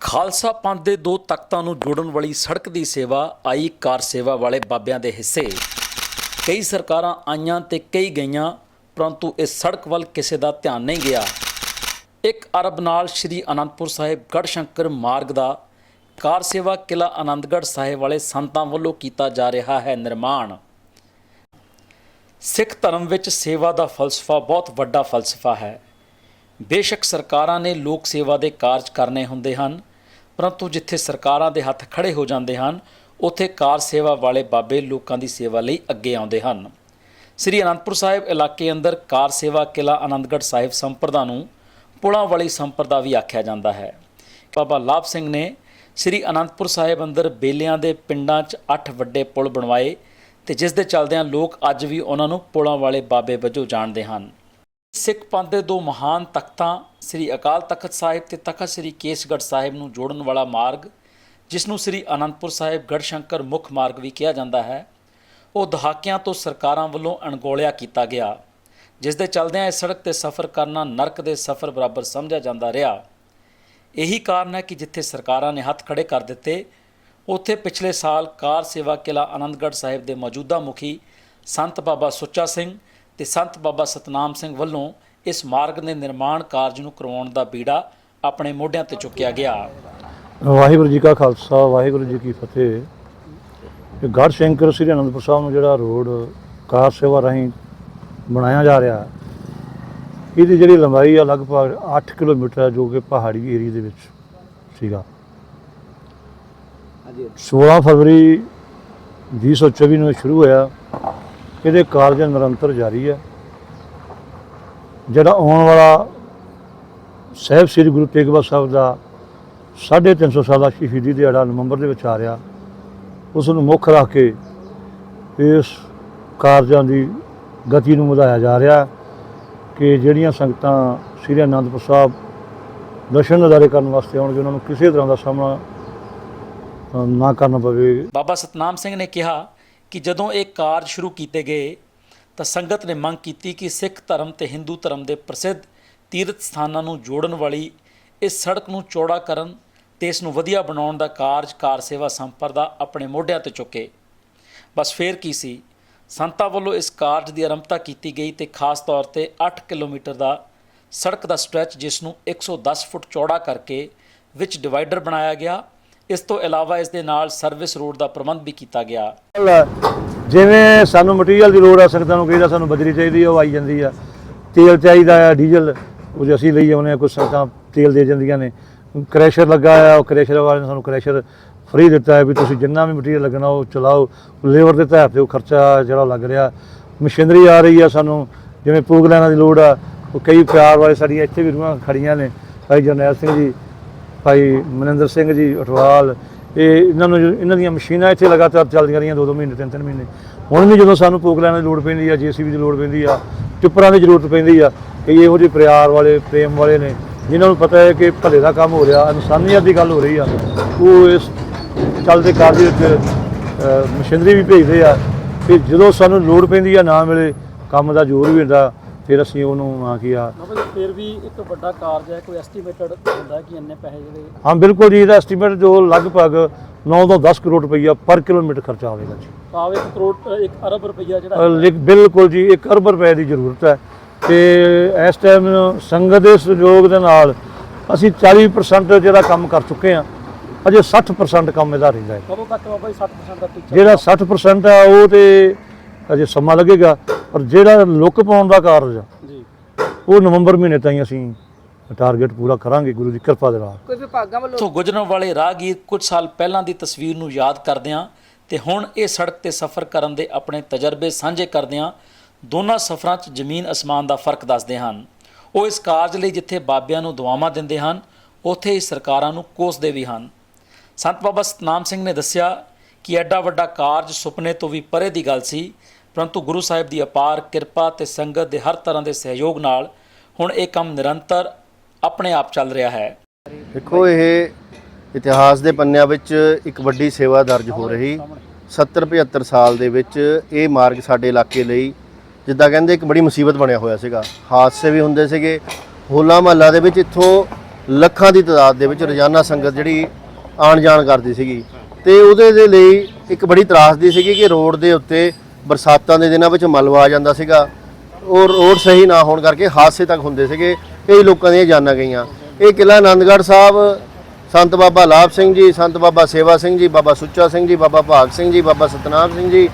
ਖਾਲਸਾ ਪੰਥ ਦੇ ਦੋ ਤਖਤਾਂ ਨੂੰ ਜੋੜਨ ਵਾਲੀ ਸੜਕ ਦੀ ਸੇਵਾ ਆਈ ਕਾਰ ਸੇਵਾ ਵਾਲੇ ਬਾਬਿਆਂ ਦੇ ਹਿੱਸੇ। ਕਈ ਸਰਕਾਰਾਂ ਆਈਆਂ ਤੇ ਕਈ ਗਈਆਂ, ਪਰੰਤੂ ਇਸ ਸੜਕ ਵੱਲ ਕਿਸੇ ਦਾ ਧਿਆਨ ਨਹੀਂ ਗਿਆ। ਇੱਕ ਅਰਬ ਨਾਲ ਸ਼੍ਰੀ ਅਨੰਦਪੁਰ ਸਾਹਿਬ ਗੜਸ਼ੰਕਰ ਮਾਰਗ ਦਾ ਕਾਰ ਸੇਵਾ ਕਿਲਾ ਆਨੰਦਗੜ੍ਹ ਸਾਹਿਬ ਵਾਲੇ ਸੰਤਾਂ ਵੱਲੋਂ ਕੀਤਾ ਜਾ ਰਿਹਾ ਹੈ ਨਿਰਮਾਣ। ਸਿੱਖ ਧਰਮ ਵਿੱਚ ਸੇਵਾ ਦਾ ਫਲਸਫਾ ਬਹੁਤ ਵੱਡਾ ਫਲਸਫਾ ਹੈ। ਬੇਸ਼ੱਕ ਸਰਕਾਰਾਂ ਨੇ ਲੋਕ ਸੇਵਾ ਦੇ ਕਾਰਜ ਕਰਨੇ ਹੁੰਦੇ ਹਨ, ਪਰੰਤੂ ਜਿੱਥੇ ਸਰਕਾਰਾਂ ਦੇ ਹੱਥ ਖੜੇ ਹੋ ਜਾਂਦੇ ਹਨ, ਉੱਥੇ ਕਾਰ ਸੇਵਾ ਵਾਲੇ ਬਾਬੇ ਲੋਕਾਂ ਦੀ ਸੇਵਾ ਲਈ ਅੱਗੇ ਆਉਂਦੇ ਹਨ। ਸ੍ਰੀ ਅਨੰਦਪੁਰ ਸਾਹਿਬ ਇਲਾਕੇ ਅੰਦਰ ਕਾਰ ਸੇਵਾ ਕਿਲਾ ਆਨੰਦਗੜ੍ਹ ਸਾਹਿਬ ਸੰਪਰਦਾ ਨੂੰ ਪੁਲਾਂ ਵਾਲੀ ਸੰਪਰਦਾ ਵੀ ਆਖਿਆ ਜਾਂਦਾ ਹੈ। ਬਾਬਾ ਲਾਭ ਸਿੰਘ ਨੇ ਸ੍ਰੀ ਅਨੰਦਪੁਰ ਸਾਹਿਬ ਅੰਦਰ ਬੇਲਿਆਂ ਦੇ ਪਿੰਡਾਂ 'ਚ 8 ਵੱਡੇ ਪੁਲ ਬਣਵਾਏ ਤੇ ਜਿਸ ਦੇ ਚੱਲਦਿਆਂ ਲੋਕ ਅੱਜ ਵੀ ਉਹਨਾਂ ਨੂੰ ਪੁਲਾਂ ਵਾਲੇ ਬਾਬੇ ਵਜੋਂ ਜਾਣਦੇ ਹਨ। ਸਿੱਖ ਪੰਥ ਦੇ ਦੋ ਮਹਾਨ ਤਖਤਾਂ, ਸ੍ਰੀ ਅਕਾਲ ਤਖਤ ਸਾਹਿਬ ਤੇ ਤਖਤ ਸ੍ਰੀ ਕੇਸਗੜ੍ਹ ਸਾਹਿਬ ਨੂੰ ਜੋੜਨ ਵਾਲਾ ਮਾਰਗ, ਜਿਸ ਨੂੰ ਸ੍ਰੀ ਅਨੰਦਪੁਰ ਸਾਹਿਬ ਗੜਸ਼ੰਕਰ ਮੁੱਖ ਮਾਰਗ ਵੀ ਕਿਹਾ ਜਾਂਦਾ ਹੈ, ਉਹ ਦਹਾਕਿਆਂ ਤੋਂ ਸਰਕਾਰਾਂ ਵੱਲੋਂ ਅਣਗੌਲਿਆ ਕੀਤਾ ਗਿਆ, ਜਿਸ ਦੇ ਚੱਲਦਿਆਂ ਇਸ ਸੜਕ ਤੇ ਸਫ਼ਰ ਕਰਨਾ ਨਰਕ ਦੇ ਸਫ਼ਰ ਬਰਾਬਰ ਸਮਝਿਆ ਜਾਂਦਾ ਰਿਹਾ। ਇਹੀ ਕਾਰਨ ਹੈ ਕਿ ਜਿੱਥੇ ਸਰਕਾਰਾਂ ਨੇ ਹੱਥ ਖੜੇ ਕਰ ਦਿੱਤੇ, ਉੱਥੇ ਪਿਛਲੇ ਸਾਲ ਕਾਰ ਸੇਵਾ ਕਿਲਾ ਆਨੰਦਗੜ੍ਹ ਸਾਹਿਬ ਦੇ ਮੌਜੂਦਾ ਮੁਖੀ ਸੰਤ ਬਾਬਾ ਸੁੱਚਾ ਸਿੰਘ ਤੇ ਸੰਤ ਬਾਬਾ ਸਤਨਾਮ ਸਿੰਘ ਵੱਲੋਂ ਇਸ ਮਾਰਗ ਦੇ ਨਿਰਮਾਣ ਕਾਰਜ ਨੂੰ ਕਰਵਾਉਣ ਦਾ ਬੀੜਾ ਆਪਣੇ ਮੋਢਿਆਂ ਤੇ ਚੁੱਕਿਆ ਗਿਆ। ਵਾਹਿਗੁਰੂ ਜੀ ਕਾ ਖਾਲਸਾ ਵਾਹਿਗੁਰੂ ਜੀ ਕੀ ਫਤਿਹ। ਇਹ ਗੜ੍ਹ ਸ਼ੰਕਰ ਸ੍ਰੀ ਅਨੰਦਪੁਰ ਸਾਹਿਬ ਨੂੰ ਜਿਹੜਾ ਰੋਡ ਕਾਰ ਸੇਵਾ ਰਾਹੀਂ ਬਣਾਇਆ ਜਾ ਰਿਹਾ ਹੈ, ਇਹਦੀ ਜਿਹੜੀ ਲੰਬਾਈ ਆ ਲਗਭਗ 8 ਕਿਲੋਮੀਟਰ ਹੈ ਜੋ ਕਿ ਪਹਾੜੀ ਏਰੀਆ ਦੇ ਵਿੱਚ ਸੀਗਾ। 16 ਫਰਵਰੀ 2024 ਨੂੰ ਸ਼ੁਰੂ ਹੋਇਆ। ਇਹਦੇ ਕਾਰਜ ਨਿਰੰਤਰ ਜਾਰੀ ਹੈ। ਜਿਹੜਾ ਆਉਣ ਵਾਲਾ ਸਾਹਿਬ ਸ੍ਰੀ ਗੁਰੂ ਤੇਗ ਬਹਾਦਰ ਸਾਹਿਬ ਦਾ 350 ਸਾਲਾ ਸ਼ਹੀਦੀ ਦਿਹਾੜਾ ਨਵੰਬਰ ਦੇ ਵਿੱਚ ਆ ਰਿਹਾ, ਉਸ ਨੂੰ ਮੁੱਖ ਰੱਖ ਕੇ ਇਸ ਕਾਰਜਾਂ ਦੀ ਗਤੀ ਨੂੰ ਵਧਾਇਆ ਜਾ ਰਿਹਾ ਕਿ ਜਿਹੜੀਆਂ ਸੰਗਤਾਂ ਸ੍ਰੀ ਅਨੰਦਪੁਰ ਸਾਹਿਬ ਦਰਸ਼ਨ ਨਜ਼ਾਰੇ ਕਰਨ ਵਾਸਤੇ ਆਉਣਗੇ, ਉਹਨਾਂ ਨੂੰ ਕਿਸੇ ਤਰ੍ਹਾਂ ਦਾ ਸਾਹਮਣਾ ਨਾ ਕਰਨਾ ਪਵੇ। ਬਾਬਾ ਸਤਨਾਮ ਸਿੰਘ ਨੇ ਕਿਹਾ ਕਿ ਜਦੋਂ ਇਹ ਕਾਰਜ ਸ਼ੁਰੂ ਕੀਤੇ ਗਏ, ਤਾਂ ਸੰਗਤ ਨੇ ਮੰਗ ਕੀਤੀ ਕਿ ਸਿੱਖ ਧਰਮ ਤੇ ਹਿੰਦੂ ਧਰਮ ਦੇ ਪ੍ਰਸਿੱਧ ਤੀਰਥ ਸਥਾਨਾਂ ਨੂੰ ਜੋੜਨ ਵਾਲੀ ਇਸ ਸੜਕ ਨੂੰ ਚੌੜਾ ਕਰਨ ਤੇ ਇਸ ਨੂੰ ਵਧੀਆ ਬਣਾਉਣ ਦਾ ਕਾਰਜ ਕਾਰ ਸੇਵਾ ਸੰਪਰਦਾ ਆਪਣੇ ਮੋਢਿਆਂ ਤੇ ਚੁੱਕੇ। ਬਸ ਫੇਰ ਕੀ ਸੀ? ਸੰਤਾਂ ਵੱਲੋਂ ਇਸ ਕਾਰਜ ਦੀ ਆਰੰਭਤਾ ਕੀਤੀ ਗਈ ਤੇ ਖਾਸ ਤੌਰ ਤੇ 8 ਕਿਲੋਮੀਟਰ ਦਾ ਸੜਕ ਦਾ ਸਟ੍ਰੈਚ ਜਿਸ ਨੂੰ 110 ਫੁੱਟ ਚੌੜਾ ਕਰਕੇ ਵਿੱਚ ਡਿਵਾਈਡਰ ਬਣਾਇਆ ਗਿਆ ਇਸ ਤੋਂ ਇਲਾਵਾ ਇਸ ਦੇ ਨਾਲ ਸਰਵਿਸ ਰੋਡ ਦਾ ਪ੍ਰਬੰਧ ਵੀ ਕੀਤਾ ਗਿਆ। ਜਿਵੇਂ ਸਾਨੂੰ ਮਟੀਰੀਅਲ ਦੀ ਲੋੜ ਆ ਸੰਗਤਾਂ ਨੂੰ ਕਹੀਦਾ ਸਾਨੂੰ ਬਜਰੀ ਚਾਹੀਦੀ ਆ, ਉਹ ਆਈ ਜਾਂਦੀ ਆ। ਤੇਲ ਚਾਹੀਦਾ ਆ ਡੀਜ਼ਲ ਉਹ ਅਸੀਂ ਲਈ ਆਉਂਦੇ ਆ ਕੁਝ ਸੰਗਤਾਂ ਤੇਲ ਦੇ ਜਾਂਦੀਆਂ ਨੇ। ਕ੍ਰੈਸ਼ਰ ਲੱਗਾ ਆ ਉਹ ਕ੍ਰੈਸ਼ਰ ਵਾਲੇ ਨੇ ਸਾਨੂੰ ਕ੍ਰੈਸ਼ਰ ਫ੍ਰੀ ਦਿੱਤਾ ਹੈ ਵੀ ਤੁਸੀਂ ਜਿੰਨਾ ਵੀ ਮਟੀਰੀਅਲ ਲੱਗਣਾ ਉਹ ਚਲਾਓ। ਲੇਬਰ ਦੇ ਤਹਿਤ ਤੇ ਉਹ ਖਰਚਾ ਜਿਹੜਾ ਲੱਗ ਰਿਹਾ। ਮਸ਼ੀਨਰੀ ਆ ਰਹੀ ਆ ਸਾਨੂੰ ਜਿਵੇਂ ਪੂਗ ਲੈਣਾ ਦੀ ਲੋੜ ਆ ਉਹ ਕਈ ਪਿਆਰ ਵਾਲੇ ਸਾਡੀਆਂ ਇੱਥੇ ਵੀ ਰੂਹਾਂ ਖੜੀਆਂ ਨੇ। ਭਾਈ ਜਰਨੈਲ ਸਿੰਘ ਜੀ ਭਾਈ ਮਨਿੰਦਰ ਸਿੰਘ ਜੀ ਅਠਵਾਲ, ਇਹ ਇਹਨਾਂ ਨੂੰ ਇਹਨਾਂ ਦੀਆਂ ਮਸ਼ੀਨਾਂ ਇੱਥੇ ਲਗਾਤਾਰ ਚੱਲਦੀਆਂ ਰਹੀਆਂ ਦੋ ਦੋ ਮਹੀਨੇ ਤਿੰਨ ਤਿੰਨ ਮਹੀਨੇ। ਹੁਣ ਵੀ ਜਦੋਂ ਸਾਨੂੰ ਪੋਕ ਲੈਣ ਦੀ ਲੋੜ ਪੈਂਦੀ ਆ, ਜੀਸੀਬੀ ਦੀ ਲੋੜ ਪੈਂਦੀ ਆ ਟਿੱਪਰਾਂ ਦੀ ਜ਼ਰੂਰਤ ਪੈਂਦੀ ਆ ਕਈ ਇਹੋ ਜਿਹੇ ਪਿਆਰ ਵਾਲੇ, ਪ੍ਰੇਮ ਵਾਲੇ ਨੇ, ਜਿਨ੍ਹਾਂ ਨੂੰ ਪਤਾ ਹੈ ਕਿ ਭਲੇ ਦਾ ਕੰਮ ਹੋ ਰਿਹਾ, ਇਨਸਾਨੀਅਤ ਦੀ ਗੱਲ ਹੋ ਰਹੀ ਆ, ਉਹ ਇਸ ਚੱਲਦੇ ਕਾਰਜ ਵਿੱਚ ਮਸ਼ੀਨਰੀ ਵੀ ਭੇਜਦੇ ਆ ਕਿ ਜਦੋਂ ਸਾਨੂੰ ਲੋੜ ਪੈਂਦੀ ਆ ਨਾ ਮਿਲੇ, ਕੰਮ ਦਾ ਜ਼ੋਰ ਵੀ ਹੁੰਦਾ ਫਿਰ ਅਸੀਂ ਉਹਨੂੰ ਆ ਕੀ ਆ ਮਤਲਬ ਫਿਰ ਵੀ ਇੱਕ ਵੱਡਾ ਕਾਰਜ ਹੈ ਕੋਈ ਐਸਟੀਮੇਟਡ ਹੁੰਦਾ ਕਿ ਇੰਨੇ ਪੈਸੇ ਜਿਹੜੇ ਹਾਂ ਬਿਲਕੁਲ ਜੀ ਇਹਦਾ ਐਸਟੀਮੇਟ ਜੋ ਲਗਭਗ 9 ਤੋਂ 10 ਕਰੋੜ ਰੁਪਈਆ ਪਰ ਕਿਲੋਮੀਟਰ ਖਰਚਾ ਆਵੇਗਾ ਜੀ। ਭਾਵੇਂ ਇੱਕ ਕਰੋੜ ਅ, ਇੱਕ ਅਰਬ ਰੁਪਈਆ ਜਿਹੜਾ ਲਿਖ- ਬਿਲਕੁਲ ਜੀ 1 ਅਰਬ ਰੁਪਏ ਦੀ ਜ਼ਰੂਰਤ ਹੈ। ਤੇ ਇਸ ਟਾਈਮ ਸੰਗਤ ਦੇ ਸਹਿਯੋਗ ਦੇ ਨਾਲ ਅਸੀਂ 40% ਜਿਹੜਾ ਕੰਮ ਕਰ ਚੁੱਕੇ ਹਾਂ ਅਜੇ 60% ਕੰਮ ਇਹਦਾ ਰਹਿੰਦਾ ਹੈ। ਕਦੋਂ ਤੱਕ ਬਾਬਾ ਜੀ 60% ਦਾ ਟੀਚਾ? ਜਿਹੜਾ 60% ਹੈ ਉਹ ਤੇ ਅਜੇ ਸਮਾਂ ਲੱਗੇਗਾ। ਪਰ ਜਿਹੜਾ ਲੁੱਕ ਪਾਉਣ ਦਾ ਕਾਰਜ ਆ, ਜੀ। ਉਹ ਨਵੰਬਰ ਮਹੀਨੇ ਤਾਈਂ ਅਸੀਂ ਟਾਰਗੇਟ ਪੂਰਾ ਕਰਾਂਗੇ ਗੁਰੂ ਦੀ ਕਿਰਪਾ ਦੇ ਨਾਲ। ਕੋਈ ਵਿਭਾਗਾਂ ਵੱਲੋਂ ਤੋਂ ਗੁਜ਼ਰਨ ਵਾਲੇ ਰਾਹਗੀਰ ਕੁਝ ਸਾਲ ਪਹਿਲਾਂ ਦੀ ਤਸਵੀਰ ਨੂੰ ਯਾਦ ਕਰਦਿਆਂ ਤੇ ਹੁਣ ਇਹ ਸੜਕ ਤੇ ਸਫ਼ਰ ਕਰਨ ਦੇ ਆਪਣੇ ਤਜਰਬੇ ਸਾਂਝੇ ਕਰਦਿਆਂ ਦੋਨਾਂ ਸਫ਼ਰਾਂ 'ਚ ਜ਼ਮੀਨ ਅਸਮਾਨ ਦਾ ਫ਼ਰਕ ਦੱਸਦੇ ਹਨ। ਉਹ ਇਸ ਕਾਰਜ ਲਈ ਜਿੱਥੇ ਬਾਬਿਆਂ ਨੂੰ ਦੁਆਵਾਂ ਦਿੰਦੇ ਹਨ ਉੱਥੇ ਹੀ ਸਰਕਾਰਾਂ ਨੂੰ ਕੋਸਦੇ ਵੀ ਹਨ। ਸੰਤ ਬਾਬਾ ਸਤਨਾਮ ਸਿੰਘ ਨੇ ਦੱਸਿਆ ਕਿ ਐਡਾ ਵੱਡਾ ਕਾਰਜ ਸੁਪਨੇ ਤੋਂ ਵੀ ਪਰੇ ਦੀ ਗੱਲ ਸੀ ਪਰੰਤੂ ਗੁਰੂ ਸਾਹਿਬ ਦੀ ਅਪਾਰ ਕਿਰਪਾ ਤੇ ਸੰਗਤ ਦੇ ਹਰ ਤਰ੍ਹਾਂ ਦੇ ਸਹਿਯੋਗ ਨਾਲ ਹੁਣ ਇਹ ਕੰਮ ਨਿਰੰਤਰ ਆਪਣੇ ਆਪ ਚੱਲ ਰਿਹਾ ਹੈ। ਦੇਖੋ, ਇਹ ਇਤਿਹਾਸ ਦੇ ਪੰਨਿਆਂ ਵਿੱਚ ਇੱਕ ਵੱਡੀ ਸੇਵਾ ਦਰਜ ਹੋ ਰਹੀ। 70 75 ਸਾਲ ਦੇ ਵਿੱਚ ਇਹ ਮਾਰਗ ਸਾਡੇ ਇਲਾਕੇ ਲਈ ਜਿੱਦਾਂ ਕਹਿੰਦੇ ਇੱਕ ਬੜੀ ਮੁਸੀਬਤ ਬਣਿਆ ਹੋਇਆ ਸੀਗਾ। ਹਾਦਸੇ ਵੀ ਹੁੰਦੇ ਸੀਗੇ। ਹੋਲਾ ਮਹੱਲਾ ਦੇ ਵਿੱਚ ਇੱਥੋਂ ਲੱਖਾਂ ਦੀ ਤਾਦਾਦ ਦੇ ਵਿੱਚ ਰੋਜ਼ਾਨਾ ਸੰਗਤ ਜਿਹੜੀ ਆਣ ਜਾਣ ਕਰਦੀ ਸੀਗੀ। ਤੇ ਉਹਦੇ ਦੇ ਲਈ ਇੱਕ ਬੜੀ ਤਰਾਸਦੀ ਸੀਗੀ ਕਿ ਰੋਡ ਦੇ ਉੱਤੇ ਬਰਸਾਤਾਂ ਦੇ ਦਿਨਾਂ ਵਿੱਚ ਮਲਵਾ ਆ ਜਾਂਦਾ ਸੀਗਾ। ਉਹ ਰੋਡ ਸਹੀ ਨਾ ਹੋਣ ਕਰਕੇ ਹਾਦਸੇ ਤੱਕ ਹੁੰਦੇ ਸੀਗੇ। ਕਈ ਲੋਕਾਂ ਦੀਆਂ ਜਾਨਾਂ ਗਈਆਂ। ਇਹ ਕਿਲਾ ਆਨੰਦਗੜ੍ਹ ਸਾਹਿਬ, ਸੰਤ ਬਾਬਾ ਲਾਭ ਸਿੰਘ ਜੀ, ਸੰਤ ਬਾਬਾ ਸੇਵਾ ਸਿੰਘ ਜੀ, ਬਾਬਾ ਸੁੱਚਾ ਸਿੰਘ ਜੀ, ਬਾਬਾ ਭਾਗ ਸਿੰਘ ਜੀ, ਬਾਬਾ ਸਤਨਾਮ ਸਿੰਘ ਜੀ।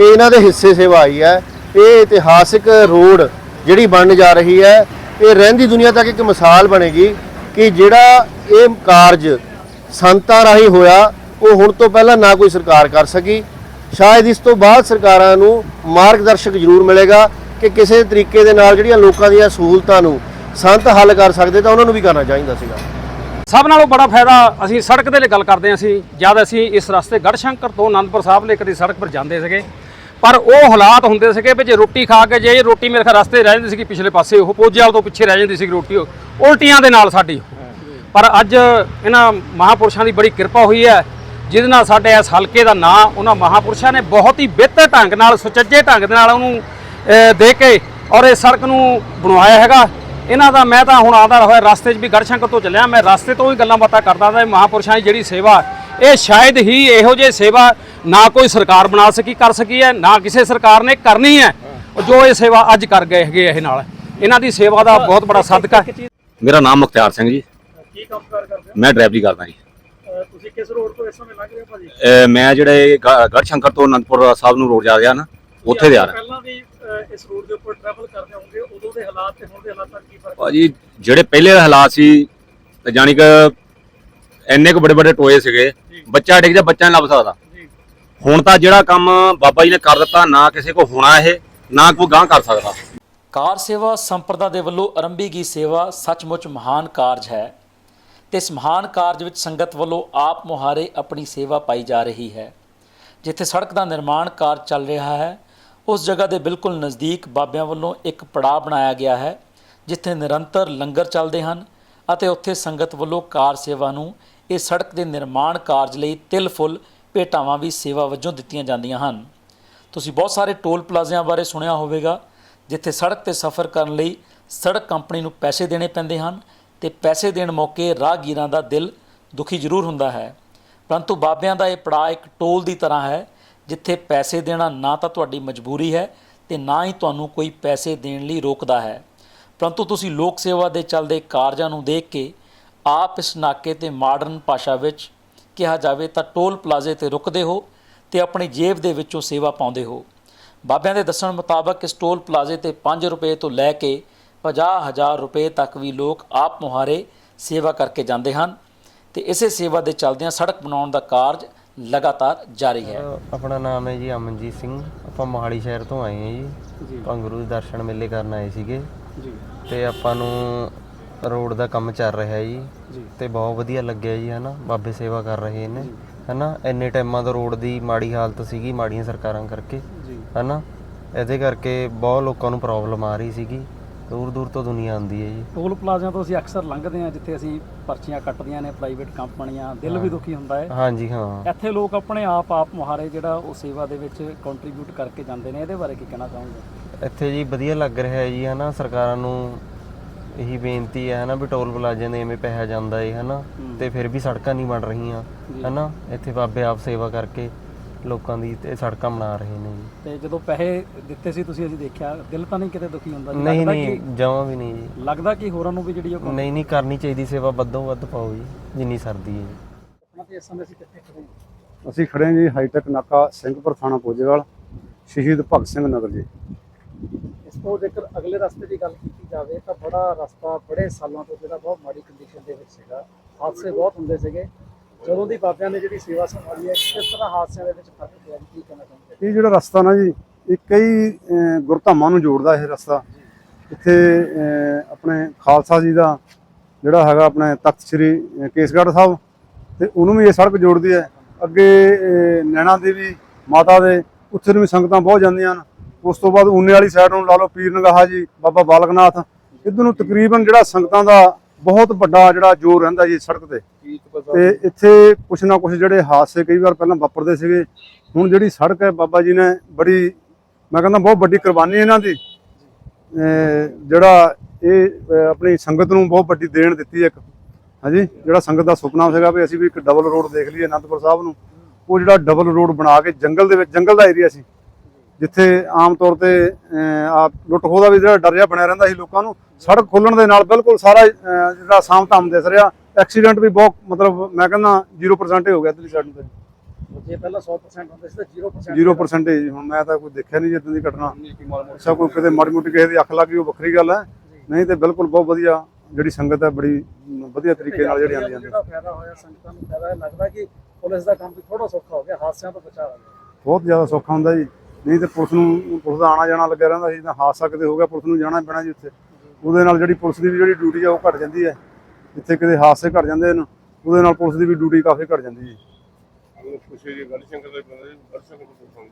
ਇਹ ਇਹਨਾਂ ਦੇ ਹਿੱਸੇ ਸੇਵਾ ਆਈ ਹੈ। ਇਹ ਇਤਿਹਾਸਿਕ ਰੋਡ ਜਿਹੜੀ ਬਣਨ ਜਾ ਰਹੀ ਹੈ, ਇਹ ਰਹਿੰਦੀ ਦੁਨੀਆ ਤੱਕ ਇੱਕ ਮਿਸਾਲ ਬਣੇਗੀ ਕਿ ਜਿਹੜਾ ਇਹ ਕਾਰਜ ਸੰਤਾਂ ਰਾਹੀਂ ਹੋਇਆ, ਉਹ ਹੁਣ ਤੋਂ ਪਹਿਲਾਂ ਨਾ ਕੋਈ ਸਰਕਾਰ ਕਰ ਸਕੀ ਸ਼ਾਇਦ ਇਸ ਤੋਂ ਬਾਅਦ ਸਰਕਾਰਾਂ ਨੂੰ ਮਾਰਗਦਰਸ਼ਕ ਜ਼ਰੂਰ ਮਿਲੇਗਾ ਕਿ ਕਿਸੇ ਤਰੀਕੇ ਦੇ ਨਾਲ ਜਿਹੜੀਆਂ ਲੋਕਾਂ ਦੀਆਂ ਸਹੂਲਤਾਂ ਨੂੰ ਸੰਤ ਹੱਲ ਕਰ ਸਕਦੇ ਤਾਂ ਉਹਨਾਂ ਨੂੰ ਵੀ ਕਰਨਾ ਚਾਹੀਦਾ ਸੀਗਾ ਸਭ ਨਾਲੋਂ ਬੜਾ ਫਾਇਦਾ ਅਸੀਂ ਸੜਕ ਦੇ ਲਈ ਗੱਲ ਕਰਦੇ ਹਾਂ ਅਸੀਂ ਜਦ ਅਸੀਂ ਇਸ ਰਸਤੇ ਗੜਸ਼ੰਕਰ ਤੋਂ ਆਨੰਦਪੁਰ ਸਾਹਿਬ ਲਈ ਕਦੀ ਸੜਕ ਪਰ ਜਾਂਦੇ ਸੀਗੇ, ਪਰ ਉਹ ਹਾਲਾਤ ਹੁੰਦੇ ਸੀਗੇ ਵੀ ਜੇ ਰੋਟੀ ਖਾ ਕੇ ਜੇ ਰੋਟੀ ਮੇਰੇ ਖਿਆਲ ਰਸਤੇ ਰਹਿ ਜਾਂਦੀ ਸੀਗੀ, ਪਿਛਲੇ ਪਾਸੇ ਉਹ ਪੋਜਿਆਲ ਤੋਂ ਪਿੱਛੇ ਰਹਿ ਜਾਂਦੀ ਸੀ ਰੋਟੀ ਉਹ। ਉਲਟੀਆਂ ਦੇ ਨਾਲ ਸਾਡੀ ਪਰ ਅੱਜ ਇਹਨਾਂ ਮਹਾਪੁਰਸ਼ਾਂ ਦੀ ਬੜੀ ਕਿਰਪਾ ਹੋਈ ਹੈ ਜਿਹਦੇ ਨਾਲ ਸਾਡੇ ਇਸ ਹਲਕੇ ਦਾ ਨਾਂ ਉਹਨਾਂ ਮਹਾਪੁਰਸ਼ਾਂ ਨੇ ਬਹੁਤ ਹੀ ਬਿਹਤਰ ਢੰਗ ਨਾਲ ਸੁਚੱਜੇ ਢੰਗ ਦੇ ਨਾਲ ਉਹਨੂੰ ਦੇ ਕੇ ਔਰ ਇਹ ਸੜਕ ਨੂੰ ਬਣਵਾਇਆ ਹੈਗਾ। ਇਹਨਾਂ ਦਾ ਮੈਂ ਤਾਂ ਹੁਣ ਆਉਂਦਾ ਹੋਇਆ ਰਸਤੇ 'ਚ ਵੀ ਗੜਸ਼ੰਕਰ ਤੋਂ ਚੱਲਿਆ। ਮੈਂ ਰਸਤੇ ਤੋਂ ਹੀ ਗੱਲਾਂ ਬਾਤਾਂ ਕਰਦਾ ਤਾਂ ਮਹਾਪੁਰਸ਼ਾਂ ਦੀ ਜਿਹੜੀ ਸੇਵਾ ਇਹ ਸ਼ਾਇਦ ਹੀ ਇਹੋ ਜਿਹੀ ਸੇਵਾ ਨਾ ਕੋਈ ਸਰਕਾਰ ਬਣਾ ਸਕੀ ਕਰ ਸਕੀ ਹੈ ਨਾ ਕਿਸੇ ਸਰਕਾਰ ਨੇ ਕਰਨੀ ਹੈ। ਉਹ ਜੋ ਇਹ ਸੇਵਾ ਅੱਜ ਕਰ ਗਏ ਹੈਗੇ ਇਹ ਨਾਲ। ਇਹਨਾਂ ਦੀ ਸੇਵਾ ਦਾ ਬਹੁਤ ਬੜਾ ਸਦਕਾ ਹੈ। ਮੇਰਾ ਨਾਮ ਮੁਖਤਿਆਰ ਸਿੰਘ ਜੀ। ਕੀ ਕੰਮ ਕਾਰ ਕਰਦੇ ਮੈਂ ਡਰਾਈਵਰੀ ਕਰਦਾ ਜੀ। ਤੁਸੀਂ ਕਿਸ ਰੋਡ ਤੋਂ ਇਸ ਸਮੇਂ ਲੰਘ ਰਹੇ ਹੋ ਭਾਜੀ? ਅਹ ਮੈਂ ਜਿਹੜੇ ਗ- ਗੜ੍ਹਸ਼ੰਕਰ ਤੋਂ ਅਨੰਦਪੁਰ ਸਾਹਿਬ ਨੂੰ ਰੋਡ ਜਾ ਰਿਹਾ ਨਾ ਉੱਥੇ ਜਾ ਰਿਹਾ। ਪਹਿਲਾਂ ਵੀ ਅਹ, ਇਸ ਰੋਡ ਦੇ ਉੱਪਰ ਟਰੈਵਲ ਕਰਦੇ ਹੋਵੋਗੇ ਉਦੋਂ ਦੇ ਹਾਲਾਤ ਤੇ ਹੁਣ ਦੇ ਹਾਲਾਤਾਂ 'ਚ ਕੀ ਫ਼ਰਕ ਹੈ ਭਾਜੀ ਜਿਹੜੇ ਪਹਿਲੇ ਹਾਲਾਤ ਸੀ ਤੇ ਜਾਨੀ ਕਿ ਇੰਨੇ ਕੁ ਵੱਡੇ ਵੱਡੇ ਟੋਏ ਸੀਗੇ ਬੱਚਾ ਡਿੱਗ ਜਾ ਬੱਚਾ ਨਹੀਂ ਲੱਭ ਸਕਦਾ। ਜੀ। ਹੁਣ ਤਾਂ ਜਿਹੜਾ ਕੰਮ ਬਾਬਾ ਜੀ ਨੇ ਕਰ ਦਿੱਤਾ ਨਾ ਕਿਸੇ ਕੋ ਹੋਣਾ ਇਹ ਨਾ ਕੋਈ ਗਾਂ ਕਰ ਸਕਦਾ। ਕਾਰ ਸੇਵਾ ਸੰਪਰਦਾ ਦੇ ਵੱਲੋਂ ਆਰੰਭੀ ਗਈ ਸੇਵਾ ਸੱਚਮੁੱਚ ਮਹਾਨ ਕਾਰਜ ਹੈ। ਤੇ ਇਸ ਮਹਾਨ ਕਾਰਜ ਵਿੱਚ ਸੰਗਤ ਵੱਲੋਂ ਆਪ ਮੁਹਾਰੇ ਆਪਣੀ ਸੇਵਾ ਪਾਈ ਜਾ ਰਹੀ ਹੈ। ਜਿੱਥੇ ਸੜਕ ਦਾ ਨਿਰਮਾਣ ਕਾਰਜ ਚੱਲ ਰਿਹਾ ਹੈ, ਉਸ ਜਗ੍ਹਾ ਦੇ ਬਿਲਕੁਲ ਨਜ਼ਦੀਕ ਬਾਬਿਆਂ ਵੱਲੋਂ ਇੱਕ ਪੜਾਅ ਬਣਾਇਆ ਗਿਆ ਹੈ, ਜਿੱਥੇ ਨਿਰੰਤਰ ਲੰਗਰ ਚੱਲਦੇ ਹਨ ਅਤੇ ਉੱਥੇ ਸੰਗਤ ਵੱਲੋਂ ਕਾਰ ਸੇਵਾ ਨੂੰ ਇਹ ਸੜਕ ਦੇ ਨਿਰਮਾਣ ਕਾਰਜ ਲਈ ਤਿਲ ਫੁੱਲ, ਭੇਟਾਵਾਂ ਵੀ ਸੇਵਾ ਵਜੋਂ ਦਿੱਤੀਆਂ ਜਾਂਦੀਆਂ ਹਨ। ਤੁਸੀਂ ਬਹੁਤ ਸਾਰੇ ਟੋਲ ਪਲਾਜ਼ਿਆਂ ਬਾਰੇ ਸੁਣਿਆ ਹੋਵੇਗਾ, ਜਿੱਥੇ ਸੜਕ ਤੇ ਸਫ਼ਰ ਕਰਨ ਲਈ ਸੜਕ ਕੰਪਨੀ ਨੂੰ ਪੈਸੇ ਦੇਣੇ ਪੈਂਦੇ ਹਨ ਤੇ ਪੈਸੇ ਦੇਣ ਮੌਕੇ ਰਾਹਗੀਰਾਂ ਦਾ ਦਿਲ ਦੁਖੀ ਜ਼ਰੂਰ ਹੁੰਦਾ ਹੈ। ਪਰੰਤੂ ਬਾਬਿਆਂ ਦਾ ਇਹ ਪੜਾਅ ਇੱਕ ਟੋਲ ਦੀ ਤਰ੍ਹਾਂ ਹੈ, ਜਿੱਥੇ ਪੈਸੇ ਦੇਣਾ ਨਾ ਤਾਂ ਤੁਹਾਡੀ ਮਜਬੂਰੀ ਹੈ ਤੇ ਨਾ ਹੀ ਤੁਹਾਨੂੰ ਕੋਈ ਪੈਸੇ ਦੇਣ ਲਈ ਰੋਕਦਾ ਹੈ। ਪਰੰਤੂ ਤੁਸੀਂ ਲੋਕ ਸੇਵਾ ਦੇ ਚੱਲਦੇ ਕਾਰਜਾਂ ਨੂੰ ਦੇਖ ਕੇ ਆਪ ਇਸ ਨਾਕੇ ਤੇ ਮਾਡਰਨ ਭਾਸ਼ਾ ਵਿੱਚ ਕਿਹਾ ਜਾਵੇ ਤਾਂ ਟੋਲ ਪਲਾਜ਼ੇ ਤੇ ਰੁਕਦੇ ਹੋ ਤੇ ਆਪਣੀ ਜੇਬ ਦੇ ਵਿੱਚੋਂ ਸੇਵਾ ਪਾਉਂਦੇ ਹੋ। ਬਾਬਿਆਂ ਦੇ ਦੱਸਣ ਮੁਤਾਬਕ ਇਸ ਟੋਲ ਪਲਾਜ਼ੇ ਤੇ 5 ਰੁਪਏ ਤੋਂ ਲੈ ਕੇ 50000 ਰੁਪਏ ਤੱਕ ਵੀ ਲੋਕ ਆਪ ਮੁਹਾਰੇ ਸੇਵਾ ਕਰਕੇ ਜਾਂਦੇ ਹਨ ਤੇ ਇਸੇ ਸੇਵਾ ਦੇ ਚੱਲਦਿਆਂ ਸੜਕ ਬਣਾਉਣ ਦਾ ਕਾਰਜ ਲਗਾਤਾਰ ਜਾਰੀ ਹੈ। ਆਪਣਾ ਨਾਮ ਹੈ ਜੀ ਅਮਨਜੀਤ ਸਿੰਘ। ਆਪਾਂ ਮੋਹਾਲੀ ਸ਼ਹਿਰ ਤੋਂ ਆਏ ਹਾਂ ਜੀ। ਜੀ। ਆਪਾਂ ਗੁਰੂ ਦੇ ਦਰਸ਼ਨ ਮੇਲੇ ਕਰਨ ਆਏ ਸੀਗੇ। ਜੀ। ਤੇ ਆਪਾਂ ਨੂੰ ਰੋਡ ਦਾ ਕੰਮ ਚੱਲ ਰਿਹਾ ਹੈ ਜੀ। ਤੇ ਬਹੁਤ ਵਧੀਆ ਲੱਗਿਆ ਜੀ ਹਨਾ? ਬਾਬੇ ਸੇਵਾ ਕਰ ਰਹੇ ਨੇ ਹਨਾ? ਇੰਨੇ ਟਾਈਮਾਂ ਤੋਂ ਰੋਡ ਦੀ ਮਾੜੀ ਹਾਲਤ ਸੀਗੀ ਮਾੜੀਆਂ ਸਰਕਾਰਾਂ ਕਰਕੇ ਹਨਾ? ਇਹਦੇ ਕਰਕੇ ਬਹੁਤ ਲੋਕਾਂ ਨੂੰ ਪ੍ਰੋਬਲਮ ਆ ਰਹੀ ਸੀਗੀ। ਦੂਰ ਦੂਰ ਤੋਂ ਦੁਨੀਆ ਆਉਂਦੀ ਹੈ ਜੀ। ਟੋਲ ਪਲਾਜ਼ਿਆਂ ਤੋਂ ਅਸੀਂ ਅਕਸਰ ਲੰਘਦੇ ਹਾਂ ਜਿੱਥੇ ਅਸੀਂ ਪਰਚੀਆਂ ਕੱਟਦੀਆਂ ਨੇ ਪ੍ਰਾਈਵੇਟ ਕੰਪਨੀਆਂ ਦਿਲ ਵੀ ਦੁਖੀ ਹੁੰਦਾ ਹੈ। ਹਾਂਜੀ ਹਾਂ। ਇੱਥੇ ਲੋਕ ਆਪਣੇ ਆਪ ਆਪ ਮੁਹਾਰੇ ਜਿਹੜਾ ਉਹ ਸੇਵਾ ਦੇ ਵਿੱਚ ਕੰਟਰੀਬਿਊਟ ਕਰਕੇ ਜਾਂਦੇ ਨੇ। ਇਹਦੇ ਬਾਰੇ ਕੀ ਕਹਿਣਾ ਚਾਹੋਗੇ? ਇੱਥੇ ਜੀ ਵਧੀਆ ਲੱਗ ਰਿਹਾ ਹੈ ਜੀ ਹਨਾ। ਸਰਕਾਰਾਂ ਨੂੰ ਇਹੀ ਬੇਨਤੀ ਹੈ ਹਨਾ ਵੀ ਟੋਲ ਪਲਾਜ਼ਿਆਂ ਦੇ ਐਵੇਂ ਪੈਸਾ ਜਾਂਦਾ ਏ ਹਨਾ। ਤੇ ਫਿਰ ਵੀ ਸੜਕਾਂ ਨਹੀਂ ਬਣ ਰਹੀਆਂ ਹਨਾ। ਇੱਥੇ ਬਾਬੇ ਆਪ ਸੇਵਾ ਕਰਕੇ ਲੋਕਾਂ ਦੀ ਤੇ ਸੜਕਾਂ ਬਣਾ ਰਹੇ ਨੇ ਜੀ। ਤੇ ਜਦੋਂ ਪੈਸੇ ਦਿੱਤੇ ਸੀ ਤੁਸੀਂ ਅਸੀਂ ਦੇਖਿਆ ਦਿਲ ਤਾਂ ਨਹੀਂ ਕਿਤੇ ਦੁਖੀ ਹੁੰਦਾ ਜੀ। ਨਹੀਂ ਲੱਗਦਾ ਨਹੀਂ ਜਮਾਂ ਵੀ ਨਹੀਂ ਜੀ। ਕਿ ਲੱਗਦਾ ਕਿ ਹੋਰਾਂ ਨੂੰ ਵੀ ਜਿਹੜੀ ਉਹ ਨਹੀਂ ਨਹੀਂ ਕਰਨੀ ਚਾਹੀਦੀ ਸੇਵਾ ਵੱਧੋ ਵੱਧ ਪਾਓ ਜੀ ਜਿੰਨੀ ਸਰਦੀ ਹੈ ਜੀ। ਆਪਣਾ ਤੇ ਇਸ ਸਮੇਂ ਅਸੀਂ ਕਿੱਥੇ ਖੜੇ ਹਾਂ? ਅਸੀਂ ਖੜੇ ਹਾਂ ਜੀ ਹਾਈਟੈਕ ਨਾਕਾ ਸਿੰਘਪੁਰ ਥਾਣਾ ਪੋਜੇਵਾਲ ਸ਼ਹੀਦ ਭਗਤ ਸਿੰਘ ਨਗਰ ਜੀ। ਇਸ ਤੋਂ ਜੇਕਰ ਅਗਲੇ ਰਸਤੇ ਦੀ ਗੱਲ ਕੀਤੀ ਜਾਵੇ ਤਾਂ ਬੜਾ ਰਸਤਾ ਬੜੇ ਸਾਲਾਂ ਤੋਂ ਜਿਹੜਾ ਬਹੁਤ ਮਾੜੀ ਕੰਡੀਸ਼ਨ ਦੇ ਵਿੱਚ ਸੀਗਾ। ਹਾਦਸੇ ਬਹੁਤ ਹੁੰਦੇ ਸੀਗੇ। ਜਦੋਂ ਦੀ ਬਾਬਿਆਂ ਨੇ ਜਿਹੜੀ ਸੇਵਾ ਸੰਭਾਲੀ ਹੈ, ਕਿਸ ਤਰ੍ਹਾਂ ਹਾਦਸਿਆਂ ਦੇ ਵਿੱਚ ਫ਼ਰਕ ਪਿਆ ਜੀ ਕੀ ਕਹਿਣਾ ਚਾਹੁੰਦੇ ਇਹ ਜਿਹੜਾ ਰਸਤਾ ਨਾ ਜੀ ਇਹ ਕਈ ਗੁਰਧਾਮਾਂ ਨੂੰ ਜੋੜਦਾ ਇਹ ਰਸਤਾ। ਇੱਥੇ ਆਪਣੇ ਖਾਲਸਾ ਜੀ ਦਾ ਜਿਹੜਾ ਹੈਗਾ ਆਪਣੇ ਤਖਤ ਸ੍ਰੀ ਕੇਸਗੜ੍ਹ ਸਾਹਿਬ ਤੇ ਉਹਨੂੰ ਵੀ ਇਹ ਸੜਕ ਜੋੜਦੀ ਹੈ। ਅੱਗੇ ਨੈਣਾ ਦੇਵੀ ਮਾਤਾ ਦੇ, ਉੱਥੇ ਨੂੰ ਵੀ ਸੰਗਤਾਂ ਬਹੁਤ ਜਾਂਦੀਆਂ ਹਨ। ਉਸ ਤੋਂ ਬਾਅਦ ਊਨੇ ਵਾਲੀ ਸਾਈਡ ਨੂੰ ਲਾ ਲਓ, ਪੀਰ ਨਗਾਹਾ ਜੀ, ਬਾਬਾ ਬਾਲਕਨਾਥ। ਇੱਧਰ ਨੂੰ ਤਕਰੀਬਨ ਜਿਹੜਾ ਸੰਗਤਾਂ ਦਾ ਬਹੁਤ ਵੱਡਾ ਜਿਹੜਾ ਜੋਰ ਰਹਿੰਦਾ ਜੀ ਇਸ ਸੜਕ ਤੇ। ਤੇ ਇੱਥੇ ਕੁਛ ਨਾ ਕੁਛ ਜਿਹੜੇ ਹਾਦਸੇ ਕਈ ਵਾਰ ਪਹਿਲਾਂ ਵਾਪਰਦੇ ਸੀਗੇ। ਹੁਣ ਜਿਹੜੀ ਸੜਕ ਹੈ ਬਾਬਾ ਜੀ ਨੇ ਬੜੀ ਮੈਂ ਕਹਿੰਦਾ ਬਹੁਤ ਵੱਡੀ ਕੁਰਬਾਨੀ ਇਹਨਾਂ ਦੀ। ਜਿਹੜਾ ਇਹ ਆਪਣੀ ਸੰਗਤ ਨੂੰ ਬਹੁਤ ਵੱਡੀ ਦੇਣ ਦਿੱਤੀ ਇੱਕ। ਹਾਂਜੀ ਜਿਹੜਾ ਸੰਗਤ ਦਾ ਸੁਪਨਾ ਸੀਗਾ ਵੀ ਅਸੀਂ ਵੀ ਇੱਕ ਡਬਲ ਰੋਡ ਦੇਖ ਲਈਏ ਅਨੰਦਪੁਰ ਸਾਹਿਬ ਨੂੰ। ਉਹ ਜਿਹੜਾ ਡਬਲ ਰੋਡ ਬਣਾ ਕੇ ਜੰਗਲ ਦੇ ਵਿੱਚ ਜੰਗਲ ਦਾ ਏਰੀਆ ਸੀ। ਜਿੱਥੇ ਆਮ ਤੌਰ ਤੇ ਆ ਲੁੱਟ ਖੋਹ ਦਾ ਵੀ ਜਿਹੜਾ ਡਰ ਜਿਹਾ ਬਣਿਆ ਰਹਿੰਦਾ ਸੀ ਲੋਕਾਂ ਨੂੰ। ਸੜਕ ਖੁੱਲਣ ਦੇ ਨਾਲ ਬਿਲਕੁਲ ਸਾਰਾ ਜਿਹੜਾ ਸਾਮ ਧਾਮ ਦਿਸ ਰਿਹਾ। ਐਕਸੀਡੈਂਟ ਵੀ ਬਹੁਤ ਮਤਲਬ ਮੈਂ ਕਹਿੰਦਾ 0% ਹੀ ਹੋ ਗਿਆ ਇਧਰਲੀ ਸਾਈਡ ਨੂੰ ਜੇ। ਪਹਿਲਾਂ 100% ਹੁੰਦੇ ਸੀ ਤਾਂ 0% 0% ਹੀ ਹੁਣ ਮੈਂ ਤਾਂ ਕੋਈ ਦੇਖਿਆ ਨਹੀਂ ਜਿੱਦਾਂ ਦੀ ਘਟਨਾ। ਅੱਛਾ ਕੋਈ ਕਿਤੇ ਮਾੜੀ ਮੋਟੀ ਕਿਸੇ ਦੀ ਅੱਖ ਲੱਗ ਗਈ ਉਹ ਵੱਖਰੀ ਗੱਲ ਹੈ। ਨਹੀਂ ਤੇ ਬਿਲਕੁਲ ਬਹੁਤ ਵਧੀਆ ਜਿਹੜੀ ਸੰਗਤ ਹੈ ਬੜੀ ਵਧੀਆ ਤਰੀਕੇ ਨਾਲ ਜਿਹੜੀ ਆਉਂਦੀ ਜਾਂਦੀ ਜਿਹੜਾ ਫਾਇਦਾ ਹੋਇਆ ਸੰਗਤਾਂ ਨੂੰ ਫਾਇਦਾ ਲੱਗਦਾ ਕਿ ਪੁਲਿਸ ਦਾ ਕੰਮ ਵੀ ਥੋੜਾ ਸੌਖਾ ਹੋ ਗਿਆ ਹਾਦਸਿਆਂ ਤੋਂ ਬਚਾ ਹੋ ਗਿਆ। ਬਹੁਤ ਜ਼ਿਆਦਾ ਸੌਖਾ ਹੁੰਦਾ ਜੀ। ਨਹੀਂ ਤੇ ਪੁਲਿਸ ਨੂੰ ਪੁਲਿਸ ਦਾ ਆਣਾ ਜਾਣਾ ਲੱਗਿਆ ਰਹਿੰਦਾ ਸੀ ਤਾਂ ਹਾਦਸਾ ਕਿਤੇ ਹੋ ਗਿਆ ਪੁਲਿਸ ਨੂੰ ਜਾਣਾ ਹੀ ਪੈਣਾ ਜੀ ਉੱਥੇ। ਉਹਦੇ ਨਾਲ ਜਿਹੜੀ ਪੁਲਿਸ ਦੀ ਵੀ ਜਿਹੜੀ ਡਿਊਟੀ ਆ ਉਹ ਘਟ ਜਾਂਦੀ ਹੈ। ਜਿੱਥੇ ਕਿਤੇ ਹਾਦਸੇ ਘਟ ਜਾਂਦੇ ਨੇ ਉਹਦੇ ਨਾਲ ਪੁਲਿਸ ਦੀ ਵੀ ਡਿਊਟੀ ਕਾਫੀ ਘਟ ਜਾਂਦੀ ਹੈ ਪੁੱਛੇ ਜੀ ਗੜਸ਼ੰਕਰ ਦੇ ਬੰਦੇ ਗੜਸ਼ੰਕਰ ਤੋਂ